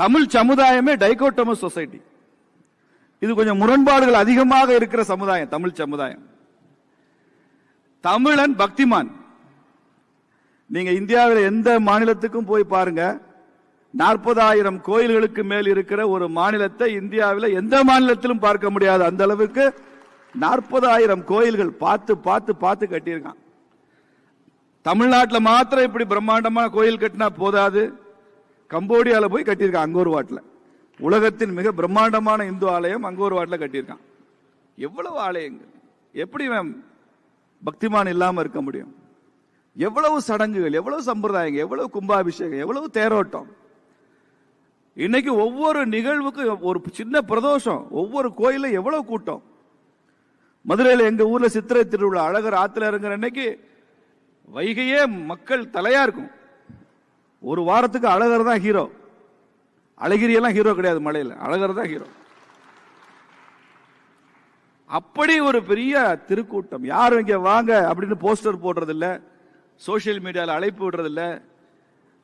தமிழ் சமுதாயமே டைகோட்டமஸ் சொசைட்டி. இது கொஞ்சம் முரண்பாடுகள் அதிகமாக இருக்கிற சமுதாயம் தமிழ் சமுதாயம். தமிழன் பக்திமான். நீங்க இந்தியாவில் எந்த மாநிலத்துக்கும் போய் பாருங்க நாற்பதாயிரம் கோயில்களுக்கு மேல் இருக்கிற ஒரு மாநிலத்தை இந்தியாவில் எந்த மாநிலத்திலும் பார்க்க முடியாது. அந்த அளவுக்கு நாற்பதாயிரம் கோயில்கள் பார்த்து பார்த்து பார்த்து கட்டியிருக்கான். தமிழ்நாட்டில் மாத்திரம் இப்படி பிரம்மாண்டமான கோயில் கட்டினா போதாது. கம்போடியால போய் கட்டியிருக்கான் அங்கோர் வாட்டில் உலகத்தின் மிக பிரம்மாண்டமான இந்து ஆலயம் அங்கோர் வாட்டில் கட்டியிருக்கான். எவ்வளவு ஆலயங்கள்? எப்படி மேம் பக்திமான் இல்லாம இருக்க முடியும்? எவ்வளவு சடங்குகள் எவ்வளவு சம்பிரதாயங்கள் எவ்வளவு கும்பாபிஷேகம் எவ்வளவு தேரோட்டம்? இன்னைக்கு ஒவ்வொரு நிகழ்வுக்கும் ஒரு சின்ன பிரதோஷம் ஒவ்வொரு கோயிலில் எவ்வளவு கூட்டம்? மதுரையில் எங்க ஊர்ல சித்திரை திருவிழா அழகர் ஆத்துல இறங்குற அன்னைக்கு வைகையே மக்கள் தலையா இருக்கும். ஒரு வாரத்துக்கு அழகர் தான் ஹீரோ அழகிரி எல்லாம் ஹீரோ கிடையாது மலையில். அழகர் தான் ஹீரோ அப்படி ஒரு பெரிய திருக்கூட்டம். யாரும் இங்க வாங்க அப்படின்னு போஸ்டர் போடுறதில்ல. சோசியல் மீடியாவில் அழைப்பு விடுறதில்ல.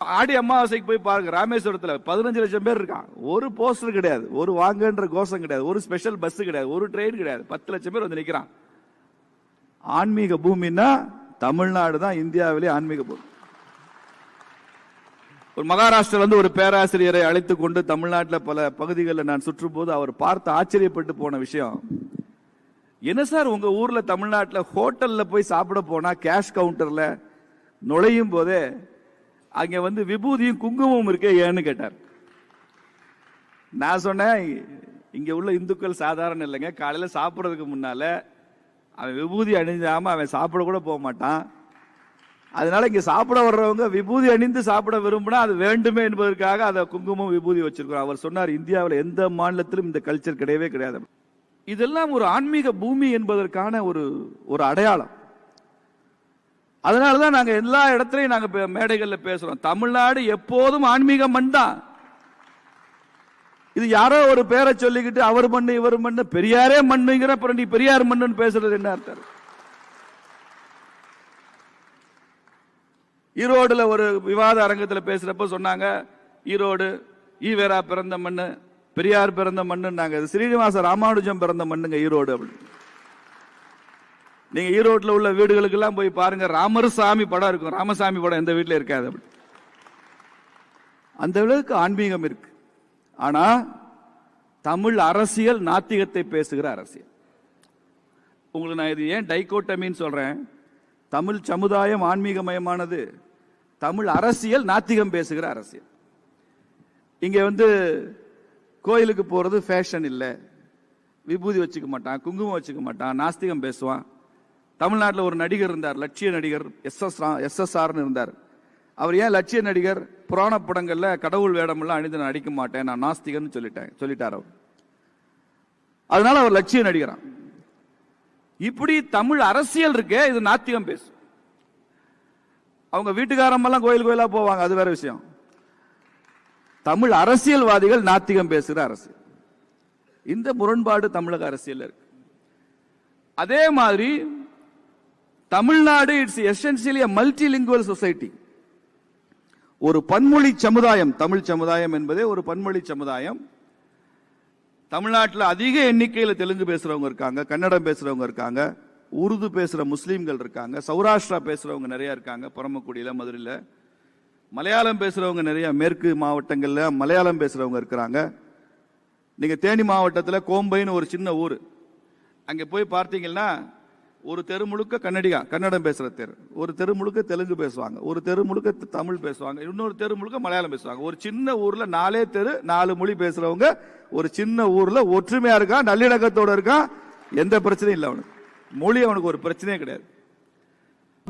ஆடி அமாவாசைக்கு போய் பாருங்க ராமேஸ்வரத்தில் பதினஞ்சு லட்சம் பேர் இருக்கான் ஒரு போஸ்டர் கிடையாது. ஒரு வாங்கன்ற கோஷம் கிடையாது. ஒரு ஸ்பெஷல் பஸ் கிடையாது. ஒரு ட்ரெயின் கிடையாது. பத்து லட்சம் பேர் வந்து நிற்கிறான் ஆன்மீக பூமின்னா தமிழ்நாடு தான் இந்தியாவிலே ஆன்மீக பூமி. ஒரு மகாராஷ்டிரா வந்து ஒரு பேராசிரியரை அழைத்து கொண்டு தமிழ்நாட்டில் பல பகுதிகளில் நான் சுற்றும்போது அவர் பார்த்து ஆச்சரியப்பட்டு போன விஷயம். என்ன சார் உங்க ஊர்ல தமிழ்நாட்டில் ஹோட்டல்ல போய் சாப்பிட போனா கேஷ் கவுண்டர்ல நுழையும் போதே அங்க வந்து விபூதியும் குங்குமம் இருக்கே ஏன்னு கேட்டார். நான் சொன்னேன் இங்க உள்ள இந்துக்கள் சாதாரண இல்லைங்க காலையில சாப்பிட்றதுக்கு முன்னால அவன் விபூதி அணிஞ்சாம அவன் சாப்பிட கூட போக மாட்டான். அதனால இங்க சாப்பிட வர்றவங்க விபூதி அணிந்து சாப்பிட விரும்பினா அது வேண்டுமே என்பதற்காக அதை குங்குமம் விபூதி வச்சிருக்கிறோம். அவர் சொன்னார் இந்தியாவில் எந்த மாநிலத்திலும் இந்த கல்ச்சர் கிடையவே கிடையாது. இதெல்லாம் ஒரு ஆன்மீக பூமி என்பதற்கான ஒரு ஒரு அடையாளம். அதனாலதான் நாங்க எல்லா இடத்துலையும் நாங்க பே- மேடைகள்ல பேசுறோம். தமிழ்நாடு எப்போதும் ஆன்மீக மண் தான். இது யாரோ ஒரு பேரை சொல்லிக்கிட்டு அவர் மண்ணு இவர் மண்ணு பெரியாரே மண்ணுங்கிற அப்புறம் நீ பெரியார் மண்ணுன்னு பேசுறது என்ன அர்த்தம்? ஈரோடுல ஒரு விவாத அரங்கத்தில் பேசுறப்ப சொன்னாங்க ஈரோடு ஈவேரா பிறந்த மண்ணு பெரியார் பிறந்த மண்ணுன்னாங்க. இது ஸ்ரீனிவாச ராமானுஜம் பிறந்த மண்ணுங்க ஈரோடு அப்படின்னு. நீங்க ஈரோட்டில் உள்ள வீடுகளுக்கெல்லாம் போய் பாருங்க ராமர் சாமி படம் இருக்கும். ராமசாமி படம் எந்த வீட்டில் இருக்காது அப்படி. அந்த அளவுக்கு ஆன்மீகம் இருக்கு. ஆனா தமிழ் அரசியல் நாத்திகத்தை பேசுகிற அரசியல். உங்களுக்கு நான் இது ஏன் டைகோட்டமின்னு சொல்றேன்? தமிழ் சமுதாயம் ஆன்மீகமயமானது தமிழ் அரசியல் நாத்திகம் பேசுகிற அரசியல். இங்கே வந்து கோயிலுக்கு போகிறது ஃபேஷன் இல்லை. விபூதி வச்சுக்க மாட்டான் குங்குமம் வச்சுக்க மாட்டான் நாஸ்திகம் பேசுவான். தமிழ்நாட்டில் ஒரு நடிகர் இருந்தார் லட்சிய நடிகர் எஸ்எஸ் எஸ்எஸ்ஆர்னு இருந்தார். அவர் ஏன் லட்சிய நடிகர்? புராண படங்களில் கடவுள் வேடமெல்லாம் அணிந்து நான் நடிக்க மாட்டேன் நான் நாஸ்திகன்னு சொல்லிட்டேன் சொல்லிட்டார் அவர். அதனால அவர் லட்சிய நடிகரான் இப்படி தமிழ் அரசியல் இருக்கே இது நாத்திகம் பேசும். அவங்க வீட்டுக்காரமெல்லாம் கோயில் கோயிலா போவாங்க அது வேற விஷயம். தமிழ் அரசியல்வாதிகள் நாத்திகம் பேசுகிற அரசியல். இந்த முரண்பாடு தமிழக அரசியல் இருக்கு. அதே மாதிரி Tamil Nadu it's essentially multilingual society ஒரு பன்மொழி சமுதாயம் தமிழ் சமுதாயம் என்பதே ஒரு பன்மொழி சமுதாயம். தமிழ்நாட்டில் அதிக எண்ணிக்கையில் தெலுங்கு பேசுறவங்க இருக்காங்க கன்னடம் பேசுறவங்க இருக்காங்க. உருது பேசுகிற முஸ்லீம்கள் இருக்காங்க சௌராஷ்டிரா பேசுகிறவங்க நிறையா இருக்காங்க பரமக்குடியில் மதுரையில். மலையாளம் பேசுகிறவங்க நிறையா மேற்கு மாவட்டங்களில் மலையாளம் பேசுகிறவங்க இருக்கிறாங்க. நீங்கள் தேனி மாவட்டத்தில் கோம்பைன்னு ஒரு சின்ன ஊர். அங்கே போய் பார்த்தீங்கன்னா ஒரு தெரு முழுக்க கன்னடிகா கன்னடம் பேசுகிற தெரு. ஒரு தெரு முழுக்க தெலுங்கு பேசுவாங்க ஒரு தெரு முழுக்க தமிழ் பேசுவாங்க இன்னொரு தெரு முழுக்க மலையாளம் பேசுவாங்க. ஒரு சின்ன ஊரில் நாலே தெரு நாலு மொழி பேசுகிறவங்க ஒரு சின்ன ஊரில் ஒற்றுமையாக இருக்கான் நல்லிணக்கத்தோடு இருக்கான் எந்த பிரச்சனையும் இல்லை அவனுக்கு. மொழி அவனுக்கு ஒரு பிரச்சனையே கிடையாது.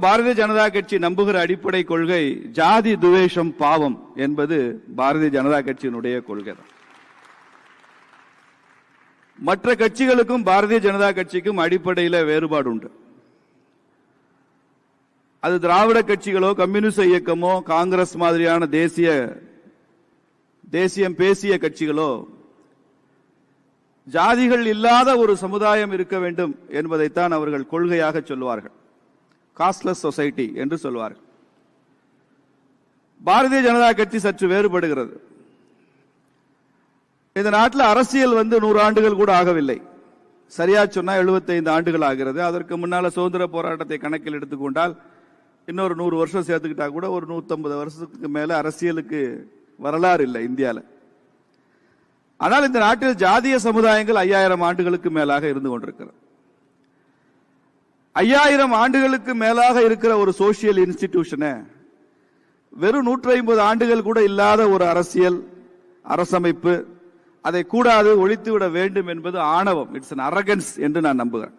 பாரதிய ஜனதா கட்சி நம்புகிற அடிப்படை கொள்கை ஜாதி துவேஷம் பாவம் என்பது பாரதிய ஜனதா கட்சியினுடைய கொள்கை தான். மற்ற கட்சிகளுக்கும் பாரதிய ஜனதா கட்சிக்கும் அடிப்படையில் வேறுபாடு உண்டு. அது திராவிட கட்சிகளோ கம்யூனிஸ்ட் இயக்கமோ காங்கிரஸ் மாதிரியான தேசிய தேசியம் பேசிய கட்சிகளோ ஜாதிகள் இல்லாத ஒரு சமுதாயம் இருக்க வேண்டும் என்பதைத்தான் அவர்கள் கொள்கையாக சொல்வார்கள் காஸ்ட்லெஸ் சொசைட்டி என்று சொல்வார்கள் பாரதிய ஜனதா கட்சி சற்று வேறுபடுகிறது. இந்த நாட்டில் அரசியல் வந்து நூறு ஆண்டுகள் கூட ஆகவில்லை. சரியா சொன்னா 75 ஆண்டுகள் ஆகிறது. அதற்கு முன்னால சுதந்திர போராட்டத்தை கணக்கில் எடுத்துக்கொண்டால் இன்னொரு நூறு வருஷம் சேர்த்துக்கிட்டா கூட ஒரு 150 வருஷத்துக்கு மேல அரசியலுக்கு வரலாறு இல்லை இந்தியாவில் ஆனால் இந்த நாட்டில் ஜாதிய சமுதாயங்கள் ஐயாயிரம் ஆண்டுகளுக்கு மேலாக இருந்து கொண்டிருக்கிறது. ஐயாயிரம் ஆண்டுகளுக்கு மேலாக இருக்கிற ஒரு சோசியல் இன்ஸ்டிடியூஷனை வெறும் நூற்றி ஐம்பது ஆண்டுகள் கூட இல்லாத ஒரு அரசியல் அரசமைப்பு அதை கூடாது ஒழித்து விட வேண்டும் என்பது ஆணவம். இட்ஸ் அன் அரகன்ஸ் என்று நான் நம்புகிறேன்.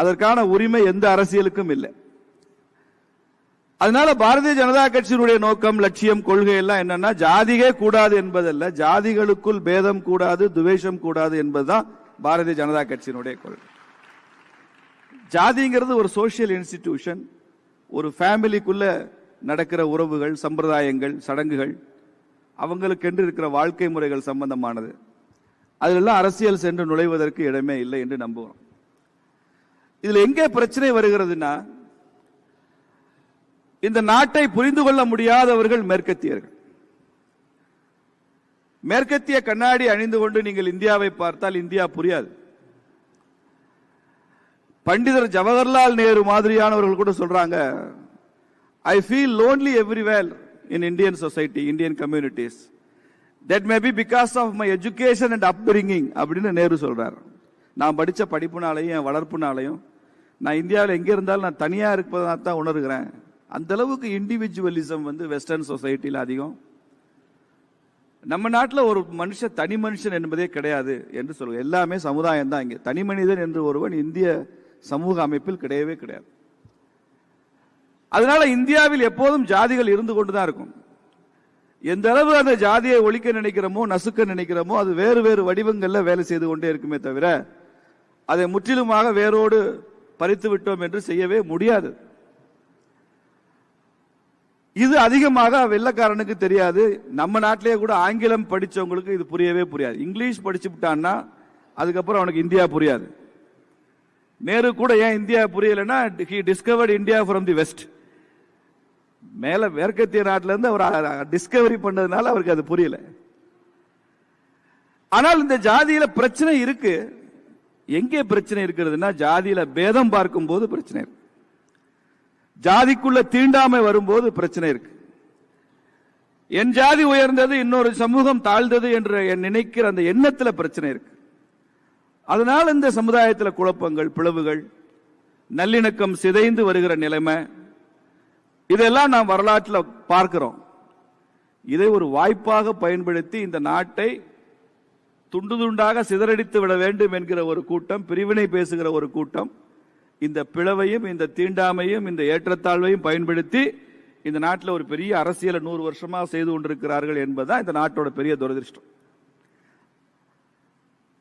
அதற்கான உரிமை எந்த அரசியலுக்கும் இல்லை. அதனால பாரதிய ஜனதா கட்சியினுடைய நோக்கம் லட்சியம் கொள்கை எல்லாம் என்னன்னா ஜாதியே கூடாது என்பதல்ல. ஜாதிகளுக்குள் பேதம் கூடாது துவேஷம் கூடாது என்பதுதான் பாரதிய ஜனதா கட்சியினுடைய கொள்கை. ஜாதிங்கிறது ஒரு சோசியல் இன்ஸ்டிடியூஷன் ஒரு ஃபேமிலிக்குள்ள நடக்கிற உறவுகள் சம்பிரதாயங்கள் சடங்குகள் அவங்களுக்கென்று இருக்கிற வாழ்க்கை முறைகள் சம்பந்தமானது. அதிலெல்லாம் அரசியல் சென்று நுழைவதற்கு இடமே இல்லை என்று நம்புகிறோம். இதில் எங்கே பிரச்சனை வருகிறதுனா இந்த நாட்டை புரிந்து கொள்ள முடியாதவர்கள் மேற்கத்தியர்கள். மேற்கத்திய கண்ணாடி அணிந்து கொண்டு நீங்கள் இந்தியாவை பார்த்தால் இந்தியா புரியாது. பண்டிதர் ஜவஹர்லால் நேரு மாதிரியானவர்கள் கூட சொல்றாங்க I feel lonely everywhere in Indian society Indian communities that may be because of my education and upbringing அப்படின்னு நேரு சொல்றார். நான் படித்த படிப்புனாலையும் என் வளர்ப்புனாலையும் நான் இந்தியாவில் எங்கே இருந்தாலும் நான் தனியாக இருப்பதாக தான் உணர்கிறேன். அந்த அளவுக்கு இண்டிவிஜுவலிசம் வந்து வெஸ்டர்ன் சொசைட்டியில் அதிகம். நம்ம நாட்டில் ஒரு மனுஷன் தனி மனுஷன் என்பதே கிடையாது என்று சொல்லுவோம் எல்லாமே சமுதாயம் தான் இங்கே. தனி மனிதன் என்று ஒருவன் இந்திய சமூக அமைப்பில் கிடையவே கிடையாது. அதனால இந்தியாவில் எப்போதும் ஜாதிகள் இருந்து கொண்டு தான் இருக்கும். எந்த அளவு அந்த ஜாதியை ஒழிக்க நினைக்கிறோமோ நசுக்க நினைக்கிறோமோ அது வேறு வேறு வடிவங்களில் வேலை செய்து கொண்டே இருக்குமே தவிர அதை முற்றிலுமாக வேரோடு பறித்து விட்டோம் என்று செய்யவே முடியாது. இது அதிகமாக வெள்ளக்காரனுக்கு தெரியாது. நம்ம நாட்டிலேயே கூட ஆங்கிலம் படித்தவங்களுக்கு இது புரியவே புரியாது. இங்கிலீஷ் படிச்சு விட்டான்னா அதுக்கப்புறம் அவனுக்கு இந்தியா புரியாது. நேரு கூட ஏன் India புரியலைன்னா he discovered India from the west மேல மேற்கத்திய நாட்டில இருந்து அவர் டிஸ்கவரி பண்ணதுனால அவருக்கு அது புரியல. ஆனால் இந்த ஜாதியில பிரச்சனை இருக்கு. எங்கே பிரச்சனை இருக்கிறதுனா ஜாதியில பேதம் பார்க்கும் போது பிரச்சனை இருக்கு. ஜாதிக்குள்ள தீண்டாமை வரும்போது பிரச்சனை இருக்கு. என் ஜாதி உயர்ந்தது இன்னொரு சமூகம் தாழ்ந்தது என்று என் நினைக்கிற அந்த எண்ணத்துல பிரச்சனை இருக்கு. அதனால் இந்த சமுதாயத்தில் குழப்பங்கள் பிளவுகள் நல்லிணக்கம் சிதைந்து வருகிற நிலைமை இதெல்லாம் நாம் வரலாற்றில் பார்க்கிறோம். இதை ஒரு வாய்ப்பாக பயன்படுத்தி இந்த நாட்டை துண்டு துண்டாக சிதறடித்து விட வேண்டும் என்கிற ஒரு கூட்டம் பிரிவினை பேசுகிற ஒரு கூட்டம் இந்த பிளவையும் இந்த தீண்டாமையும் இந்த ஏற்றத்தாழ்வையும் பயன்படுத்தி இந்த நாட்டில் ஒரு பெரிய அரசியலை நூறு வருஷமா செய்து கொண்டிருக்கிறார்கள் என்பதுதான் இந்த நாட்டோட பெரிய துரதிருஷ்டம்.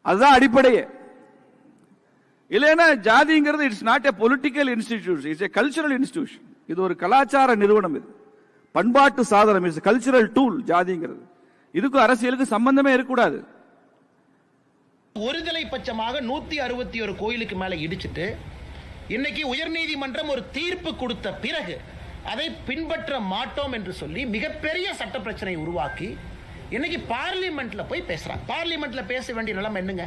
அதுதான் அடிப்படையே. இல்லைன்னா ஜாதிங்கிறது it's not a political institution it's a cultural institution இது ஒரு கலாச்சார நிறுவனம் இது. பண்பாட்டு சாதனம் இட்ஸ் கல்ச்சுரல் டூல் ஜாதிங்கிறது. இதுக்கும் அரசியலுக்கு சம்பந்தமே இருக்கக்கூடாது. ஒருதலை பட்சமாக நூத்தி அறுபத்தி ஒரு கோயிலுக்கு மேல இடிச்சிட்டு இன்னைக்கு உயர்நீதிமன்றம் ஒரு தீர்ப்பு கொடுத்த பிறகு அதை பின்பற்ற மாட்டோம் என்று சொல்லி மிகப்பெரிய சட்ட பிரச்சனை உருவாக்கி இன்னைக்கு பார்லிமெண்ட்ல போய் பேசுறாங்க. பார்லிமெண்ட்ல பேச வேண்டிய நிலம் என்னங்க?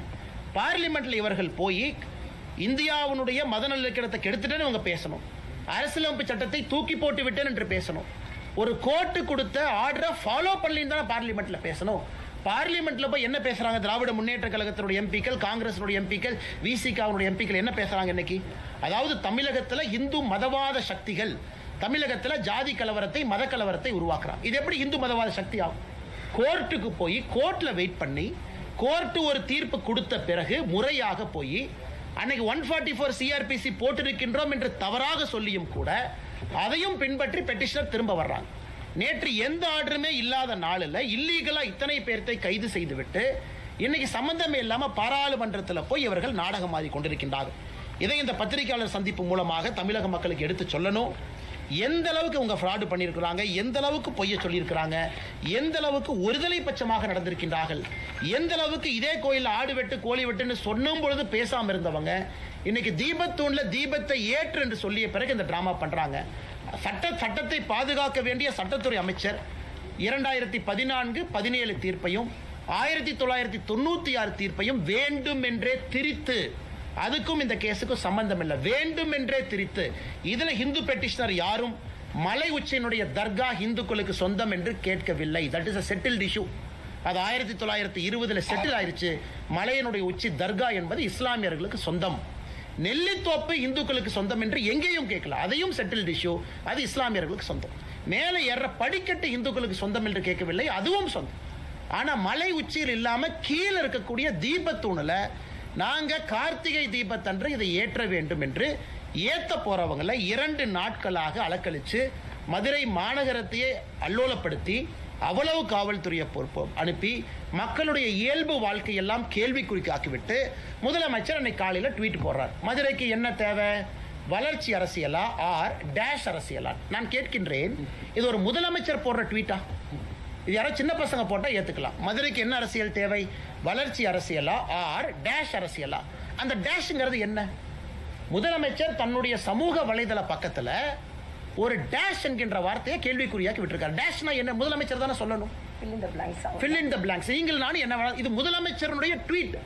பார்லிமெண்ட்ல இவர்கள் போய் இந்தியாவினுடைய மத நல்லிணக்கத்தை கெடுத்துட்டேன்னு இவங்க பேசணும். அரசியலமைப்பு சட்டத்தை தூக்கி போட்டு விட்டேன் என்று பேசணும். ஒரு கோர்ட்டு கொடுத்த ஆர்டரை ஃபாலோ பண்ணலின்னு தானே பார்லிமெண்ட்ல பேசணும். பார்லிமெண்ட்ல போய் என்ன பேசுறாங்க? திராவிட முன்னேற்ற கழகத்தினுடைய எம்பிக்கள் காங்கிரஸினுடைய எம்பிக்கள் விசிகாவுடைய எம்பிக்கள் என்ன பேசுறாங்க இன்னைக்கு? அதாவது தமிழகத்துல இந்து மதவாத சக்திகள் தமிழகத்துல ஜாதி கலவரத்தை மத கலவரத்தை உருவாக்குறாங்க. இது எப்படி இந்து மதவாத சக்தி ஆகும்? கோர்ட்டுக்கு போய் கோர்ட்ல வெயிட் பண்ணி கோர்ட்டு ஒரு தீர்ப்பு கொடுத்த பிறகு முறையாக போய் அன்னைக்கு ஒன் ஃபார்ட்டி ஃபோர் சிஆர்பிசி போட்டிருக்கின்றோம் என்று தவறாக சொல்லியும் கூட அதையும் பின்பற்றி பெட்டிஷனர் திரும்ப வர்றாங்க. நேற்று எந்த ஆர்டருமே இல்லாத நாளில் இல்லீகலா இத்தனை பேர்த்தை கைது செய்துவிட்டு இன்னைக்கு சம்பந்தமே இல்லாமல் பாராளுமன்றத்தில் போய் இவர்கள் நாடகம் மாறி கொண்டிருக்கின்றார்கள். இதை இந்த பத்திரிகையாளர் சந்திப்பு மூலமாக தமிழக மக்களுக்கு எடுத்து சொல்லணும். எந்த அளவுக்கு உங்க ஃப்ராடு பண்ணியிருக்கிறாங்க? எந்த அளவுக்கு பொய்ய சொல்லியிருக்கிறாங்க? எந்த அளவுக்கு ஒருதலை பட்சமாக நடந்திருக்கின்றார்கள்? எந்த அளவுக்கு இதே கோயிலில் ஆடு வெட்டு கோழி வெட்டுன்னு சொன்னும் பொழுது பேசாமல் இருந்தவங்க இன்னைக்கு தீபத்தூண்ல தீபத்தை ஏற்று என்று சொல்லிய பிறகு இந்த டிராமா பண்றாங்க. சட்ட சட்டத்தை பாதுகாக்க வேண்டிய சட்டத்துறை அமைச்சர் இரண்டாயிரத்தி பதினான்கு பதினேழு தீர்ப்பையும் ஆயிரத்தி தொள்ளாயிரத்தி தொண்ணூற்றி ஆறு தீர்ப்பையும் வேண்டும் என்றே திரித்து அதுக்கும் இந்த கேஸுக்கும் சம்பந்தம் இல்லை வேண்டும் என்றே திரித்து இதில் ஹிந்து பெட்டிஷனர் யாரும் மலை உச்சியினுடைய தர்கா இந்துக்களுக்கு சொந்தம் என்று கேட்கவில்லை. That is a settled issue அது ஆயிரத்தி தொள்ளாயிரத்தி இருபதில் செட்டில் ஆயிடுச்சு மலையினுடைய உச்சி தர்கா என்பது இஸ்லாமியர்களுக்கு சொந்தம். நெல்லித்தோப்பு இந்துக்களுக்கு சொந்தம் என்று எங்கேயும் கேட்கல. அதையும் செட்டில்டு இஷ்யூ அது இஸ்லாமியர்களுக்கு சொந்தம். மேலே ஏற படிக்கட்டு இந்துக்களுக்கு சொந்தம் என்று கேட்கவில்லை அதுவும் சொந்தம். ஆனால் மலை உச்சியில் இல்லாமல் கீழே இருக்கக்கூடிய தீபத்தூணில் நாங்கள் கார்த்திகை தீபத்தன்று இதை ஏற்ற வேண்டும் என்று ஏற்ற போகிறவங்களை இரண்டு நாட்களாக அலக்கழித்து மதுரை மாநகரத்தையே அல்லோலப்படுத்தி அவ்வளவு காவல்துறையை பொறுப்பு அனுப்பி மக்களுடைய இயல்பு வாழ்க்கையெல்லாம் கேள்விக்குறிக்கு ஆக்கிவிட்டு முதலமைச்சர் அன்னைக்கு காலையில் ட்வீட் போடுறார். மதுரைக்கு என்ன தேவை? வளர்ச்சி அரசியலா? ஆர் டேஷ் அரசியலா? நான் கேட்கின்றேன் இது ஒரு முதலமைச்சர் போடுற ட்வீட்டா இது யாரோ சின்ன பசங்க போட்டால் ஏற்றுக்கலாம் மதுரைக்கு என்ன அரசியல் தேவை? வளர்ச்சி அரசியலா? ஆர் டேஷ் அரசியலா? அந்த டேஷ்ங்கிறது என்ன? முதலமைச்சர் தன்னுடைய சமூக வலைதள பக்கத்தில் ஒரு டேஷ் என்கின்ற வார்த்தையை கேள்விக்குறியாக்கி விட்டிருக்காரு. டேஷ்னா என்ன? முதலமைச்சர் தானே சொல்லணும். Fill in the blanks out. fill in the blanks. நீங்கள் நானும் என்ன இது முதலமைச்சருடைய ட்வீட்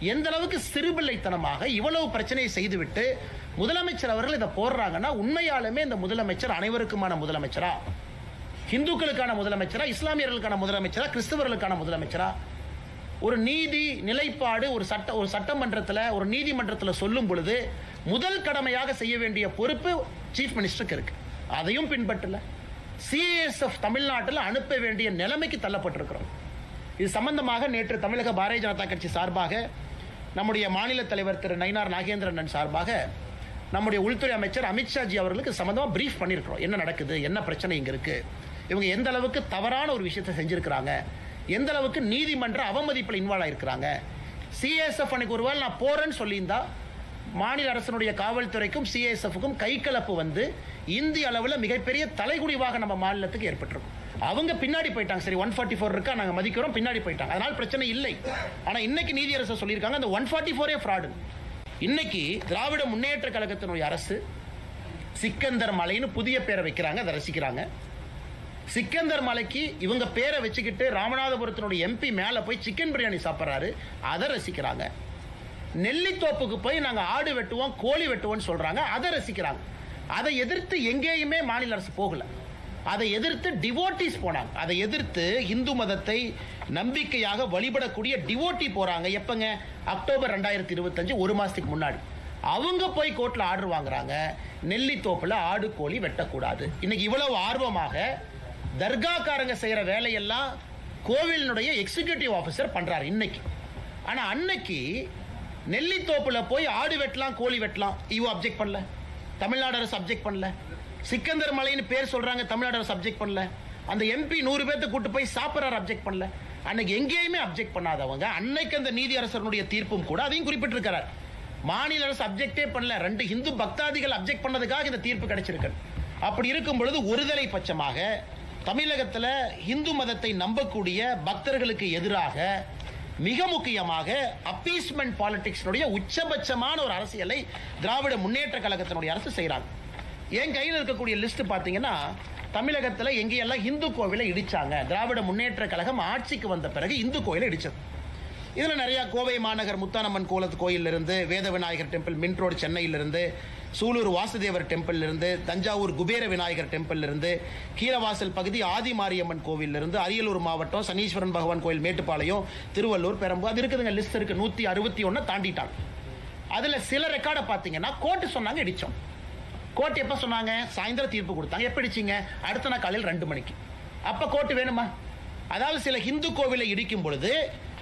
எந்த அளவுக்கு சிறுபிள்ளைத்தனமாக இவ்வளவு பிரச்சனையை செய்துவிட்டு முதலமைச்சர் அவர்கள் இதை போடுறாங்கன்னா உண்மையாலுமே இந்த முதலமைச்சர் அனைவருக்குமான முதலமைச்சரா? இந்துக்களுக்கான முதலமைச்சரா? இஸ்லாமியர்களுக்கான முதலமைச்சரா? கிறிஸ்தவர்களுக்கான முதலமைச்சரா? ஒரு நீதி நிலைப்பாடு ஒரு சட்ட ஒரு சட்டமன்றத்தில் ஒரு நீதிமன்றத்தில் சொல்லும் பொழுது முதல் கடமையாக செய்ய வேண்டிய பொறுப்பு சீஃப் மினிஸ்டருக்கு இருக்கு. அதையும் பின்பற்றல. சிஎஸ்எஃப் தமிழ்நாட்டில் அனுப்ப வேண்டிய நிலைமைக்கு தள்ளப்பட்டிருக்கிறோம். இது சம்பந்தமாக நேற்று தமிழக பாரதிய ஜனதா கட்சி சார்பாக நம்முடைய மாநில தலைவர் திரு நயினார் நாகேந்திரன் சார்பாக நம்முடைய உள்துறை அமைச்சர் அமித்ஷாஜி அவர்களுக்கு சம்மந்தமாக பிரீஃப் பண்ணியிருக்கிறோம். என்ன நடக்குது? என்ன பிரச்சனை இங்கே இருக்கு? இவங்க எந்த அளவுக்கு தவறான ஒரு விஷயத்தை செஞ்சுருக்கிறாங்க? எந்த அளவுக்கு நீதிமன்ற அவமதிப்பில் இன்வால்வ் ஆயிருக்கிறாங்க? சிஎஸ்எஃப் அன்னைக்கு ஒருவேளை நான் போறேன்னு சொல்லியிருந்தா மாநில அரசனுடைய காவல்துறைக்கும் சிஎஸ்எஃப்க்கும் கைகலப்பு வந்து இந்திய அளவில் மிகப்பெரிய தலைகுடிவாக நம்ம மாநிலத்துக்கு ஏற்பட்டிருக்கும். அவங்க பின்னாடி போயிட்டாங்க. சரி ஒன் ஃபார்ட்டி ஃபோர் இருக்கா? நாங்கள் மதிக்கிறோம். பின்னாடி போயிட்டாங்க. அதனால் பிரச்சனை இல்லை. ஆனால் இன்னைக்கு நீதியரசர் சொல்லியிருக்காங்க அந்த ஒன் ஃபார்ட்டி ஃபோரே ஃப்ராடு இன்னைக்கு திராவிட முன்னேற்ற கழகத்தினுடைய அரசு சிக்கந்தர் மலைன்னு புதிய பேரை வைக்கிறாங்க. அதை ரசிக்கிறாங்க. சிக்கந்தர் மலைக்கு இவங்க பேரை வச்சுக்கிட்டு ராமநாதபுரத்தினுடைய எம்பி மேலே போய் சிக்கன் பிரியாணி சாப்பிட்றாரு. அதை ரசிக்கிறாங்க. நெல்லித்தோப்புக்கு போய் நாங்கள் ஆடு வெட்டுவோம் கோழி வெட்டுவோம்னு சொல்றாங்க. அதை ரசிக்கிறாங்க. அதை எதிர்த்து எங்கேயுமே மாநில அரசு போகல. அதை எதிர்த்து டிவோட்டிஸ் போனாங்க. அதை எதிர்த்து இந்து மதத்தை நம்பிக்கையாக வழிபடக்கூடிய டிவோட்டி போறாங்க. எப்பங்க? அக்டோபர் ரெண்டாயிரத்தி இருபத்தஞ்சு ஒரு மாசத்துக்கு முன்னாடி. அவங்க போய் கோர்ட்ல ஆர்டர் வாங்குறாங்க. நெல்லித்தோப்புல ஆடு கோழி வெட்டக்கூடாது. இன்னைக்கு இவ்வளவு ஆர்வமாக தர்காக்காரங்க செய்யற வேலையெல்லாம் கோவிலினுடைய எக்ஸிகியூட்டிவ் ஆஃபீஸர் பண்றாரு இன்னைக்கு. ஆனா அன்னைக்கு நெல்லித்தோப்புல போய் ஆடு வெட்டலாம் கோழி வெட்டலாம். இவ அப்ஜெக்ட் பண்ணல. தமிழ்நாடு அரசு அப்ஜெக்ட் பண்ணல. சிக்கந்தர் மலைன்னு பேர் சொல்றாங்க தமிழ்நாடு அரசு அப்ஜெக்ட் பண்ணல. அந்த எம்பி நூறு பேர்த்த கூட்டு போய் சாப்பிட்றாரு அப்ஜெக்ட் பண்ணல. அன்னைக்கு எங்கேயுமே அப்ஜெக்ட் பண்ணாதவங்க அன்னைக்கு அந்த நீதி அரசனுடைய தீர்ப்பும் கூட அதையும் குறிப்பிட்டிருக்கிறார். மாநில அரசு அப்ஜெக்டே பண்ணல. ரெண்டு இந்து பக்தாதிகள் அப்ஜெக்ட் பண்ணதுக்காக இந்த தீர்ப்பு கிடைச்சிருக்கு. அப்படி இருக்கும் பொழுது ஒருதலை பட்சமாக தமிழகத்தில் இந்து மதத்தை நம்பக்கூடிய பக்தர்களுக்கு எதிராக மிக முக்கியமாக அப்பீஸ்மெண்ட் பாலிடிக்ஸ்னுடைய உச்சபட்சமான ஒரு அரசியலை திராவிட முன்னேற்ற கழகத்தினுடைய அரசு செய்கிறாங்க. என் கையில் இருக்கக்கூடிய லிஸ்ட் பார்த்தீங்கன்னா தமிழகத்தில் எங்கேயெல்லாம் இந்து கோவிலை இடித்தாங்க திராவிட முன்னேற்ற கழகம் ஆட்சிக்கு வந்த பிறகு இந்து கோயிலை இடித்தது இதில் நிறையா கோவை மாநகர் முத்தானம்மன் கோலத்து கோயிலிருந்து இருந்து வேத விநாயகர் டெம்பிள் மின் ரோடு சென்னையிலிருந்து சூலூர் வாசுதேவர் டெம்பிள்லேருந்து தஞ்சாவூர் குபேர விநாயகர் டெம்பிள்லேருந்து கீழவாசல் பகுதி ஆதி மாரியம்மன் கோவிலிருந்து அரியலூர் மாவட்டம் சனீஸ்வரன் பகவான் கோயில் மேட்டுப்பாளையம் திருவள்ளூர் பெரம்பூர் அது இருக்குதுங்க லிஸ்ட் இருக்குது நூற்றி அறுபத்தி ஒன்று தாண்டிட்டாங்க. அதில் சில ரெக்கார்டை பார்த்தீங்கன்னா கோர்ட்டு சொன்னாங்க இடித்தோம் கோர்ட் எப்போ சொன்னாங்க? சாயந்தரம் தீர்ப்பு கொடுத்தாங்க. எப்போ இடிச்சிங்க? அடுத்த நாள் காலையில் ரெண்டு மணிக்கு. அப்போ கோர்ட்டு வேணுமா? அதாவது சில ஹிந்து கோவிலை இடிக்கும் பொழுது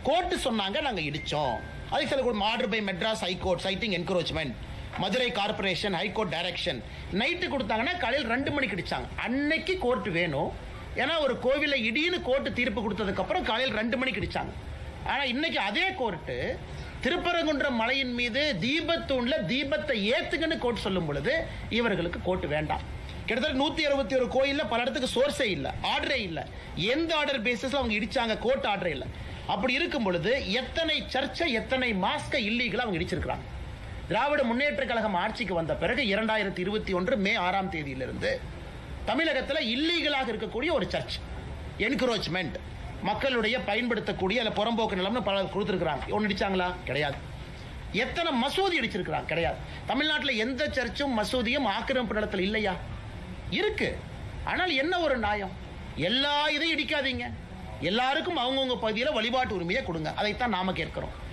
கோர்ட்டு சொன்னாங்க நாங்கள் இடித்தோம் அதுக்கு சில order by Madras high court citing encroachment Madurai corporation high court direction night கொடுத்தாங்கன்னா காலையில் ரெண்டு மணிக்கு அடித்தாங்க அன்னைக்கு கோர்ட் வேணும். ஏன்னா ஒரு கோவிலை இடின்னு கோர்ட்டு தீர்ப்பு கொடுத்ததுக்கப்புறம் காலையில் ரெண்டு மணிக்கு அடித்தாங்க ஆனால் இன்னைக்கு அதே கோர்ட்டு திருப்பரங்குன்றம் மலையின் மீது தீபத்தூண்ல தீபத்தை ஏத்துங்கன்னு கோர்ட் சொல்லும் பொழுது இவர்களுக்கு கோர்ட் வேண்டாம். கிட்டத்தட்ட நூத்தி அறுபத்தி ஒரு கோயில்ல பல இடத்துக்கு சோர்ஸே இல்லை ஆர்டரே இல்லை. எந்த ஆர்டர் பேசிஸ்ல அவங்க இடிச்சாங்க கோர்ட் ஆர்டர் இல்லை. அப்படி இருக்கும் பொழுது எத்தனை சர்ச்சை எத்தனை மாஸ்க இல்லீகலா அவங்க இடிச்சிருக்கிறாங்க. திராவிட முன்னேற்ற கழகம் ஆட்சிக்கு வந்த பிறகு இரண்டாயிரத்தி இருபத்தி ஒன்று மே ஆறாம் தேதியிலிருந்து தமிழகத்தில் இல்லீகலாக இருக்கக்கூடிய ஒரு சர்ச் என்கரோச்மெண்ட் மக்களுடைய பயன்படுத்தக்கூடிய அல்ல புறம்போக்கு நிலம்னு பல கொடுத்துருக்குறாங்க. ஒன்று அடிச்சாங்களா? கிடையாது. எத்தனை மசூதி அடிச்சிருக்கிறாங்க? கிடையாது. தமிழ்நாட்டில் எந்த சர்ச்சும் மசூதியும் ஆக்கிரமிப்பு நிலத்தில் இல்லையா? இருக்கு. ஆனால் என்ன ஒரு நியாயம்? எல்லா இதையும் இடிக்காதீங்க. எல்லாருக்கும் அவங்கவுங்க பகுதியில் வழிபாட்டு உரிமையை கொடுங்க. அதைத்தான் நாம கேட்கிறோம்.